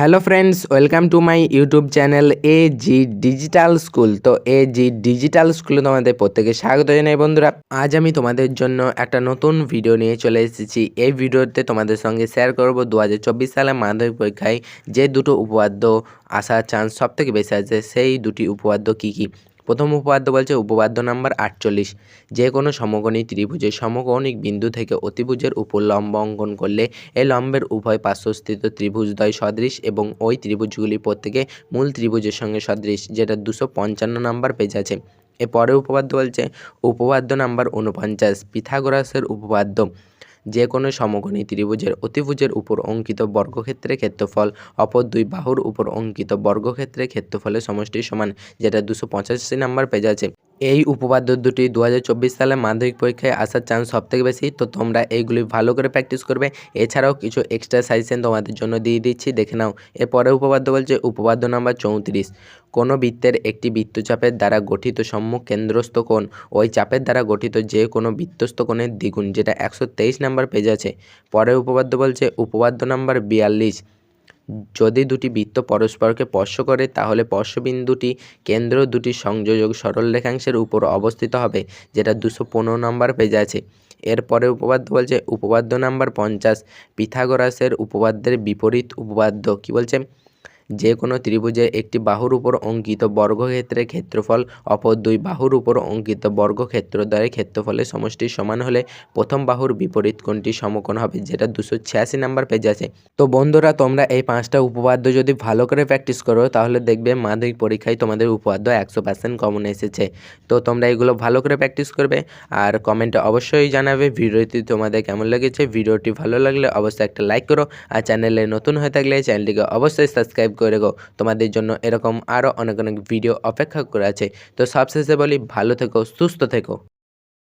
Hello friends welcome to my YouTube channel A G digital school তো A G digital স্কুলে তোমাদের প্রত্যেকে স্বাগত জানাই বন্ধুরা। আজ আমি তোমাদের জন্য একটা নতুন ভিডিও নিয়ে চলে এসেছি। এই ভিডিওতে তোমাদের সঙ্গে শেয়ার করব দু সালে মাধ্যমিক পরীক্ষায় যে দুটো উপপাদ্য আসার চান্স সব থেকে বেশি আছে, সেই দুটি উপপাদ্য কী কী? প্রথম উপপাদ্য বলছে উপপাদ্য নাম্বার আটচল্লিশ। যে কোনো সমকোণী ত্রিভুজের সমকৌণিক বিন্দু থেকে অতিভুজের উপর লম্ব অঙ্কন করলে এই লম্বের উভয় পার্শ্বস্থিত ত্রিভুজদ্বয় সদৃশ এবং ওই ত্রিভুজগুলি প্রত্যেকে মূল ত্রিভুজের সঙ্গে সদৃশ, যেটা দুশো পঞ্চান্ন নাম্বার পেজ আছে। এর পরের উপপাদ্য বলছে উপপাদ্য নাম্বার উনপঞ্চাশ পিথাগোরাসের উপপাদ্য। যে কোনো সমগণী ত্রিভুজের অতিভুজের উপর অঙ্কিত বর্গক্ষেত্রে ক্ষেত্রফল, অপর দুই বাহুর উপর অঙ্কিত বর্গক্ষেত্রে ক্ষেত্রফলের সমষ্টি সমান, যেটা দুশো পঁচাশি নাম্বার পেজ আছে। এই উপপাদ্য দুটি দু হাজার চব্বিশ সালে মাধ্যমিক পরীক্ষায় আসার চান্স সবথেকে বেশি। তো তোমরা এইগুলি ভালো করে প্র্যাকটিস করবে। এছাড়াও কিছু এক্সট্রা সাজেশন তোমাদের জন্য দিয়ে দিচ্ছি, দেখে নাও। এরপরে উপপাদ্য বলছে উপপাদ্য নাম্বার চৌত্রিশ। কোনো বৃত্তের একটি বৃত্তচাপের দ্বারা গঠিত সম্মুখ কেন্দ্রস্থ কোণ, ওই চাপের দ্বারা গঠিত যে কোনো বৃত্তস্থ কোণের দ্বিগুণ, যেটা একশো তেইশ নাম্বার পেজ আছে। পরে উপপাদ্য বলছে উপপাদ্য নাম্বার বিয়াল্লিশ। যদি দুটি বৃত্ত পরস্পরকে স্পর্শ করে, তাহলে স্পর্শবিন্দুটি কেন্দ্র দুটি সংযোজক সরল রেখাংশের উপর অবস্থিত হবে, যেটা দুশো পনেরো নম্বর পেজে আছে। এরপরে উপপাদ্য বলছে, উপপাদ্য নাম্বার পঞ্চাশ, পিথাগোরাসের উপপাদ্যের বিপরীত উপপাদ্য। কি বলছে? যে কোনো ত্রিভুজে একটি বাহুর উপর অঙ্কিত বর্গক্ষেত্রের ক্ষেত্রফল অপর দুই বাহুর উপর অঙ্কিত বর্গক্ষেত্রদ্বয়ের ক্ষেত্রফলের সমষ্টি সমান হলে প্রথম বাহুর বিপরীত কোণটি সমকোণ হবে, যেটা দুশো ছিয়াশি নাম্বার পেজ আছে। তো বন্ধুরা, তোমরা এই পাঁচটা উপপাদ্য যদি ভালো করে প্র্যাকটিস করো, তাহলে দেখবে মাধ্যমিক পরীক্ষায় তোমাদের উপপাদ্য একশো পার্সেন্ট কমন এসেছে। তো তোমরা এগুলো ভালো করে প্র্যাকটিস করবে, আর কমেন্টে অবশ্যই জানাবে ভিডিওটি তোমাদের কেমন লেগেছে। ভিডিওটি ভালো লাগলে অবশ্যই একটা লাইক করো, আর চ্যানেলে নতুন হয়ে থাকলে চ্যানেলটিকে অবশ্যই সাবস্ক্রাইব করে রেখো। তোমাদের জন্য এরকম আরও অনেক অনেক ভিডিও অপেক্ষা করে আছে। তো সবশেষে বলি, ভালো থেকো, সুস্থ থেকো।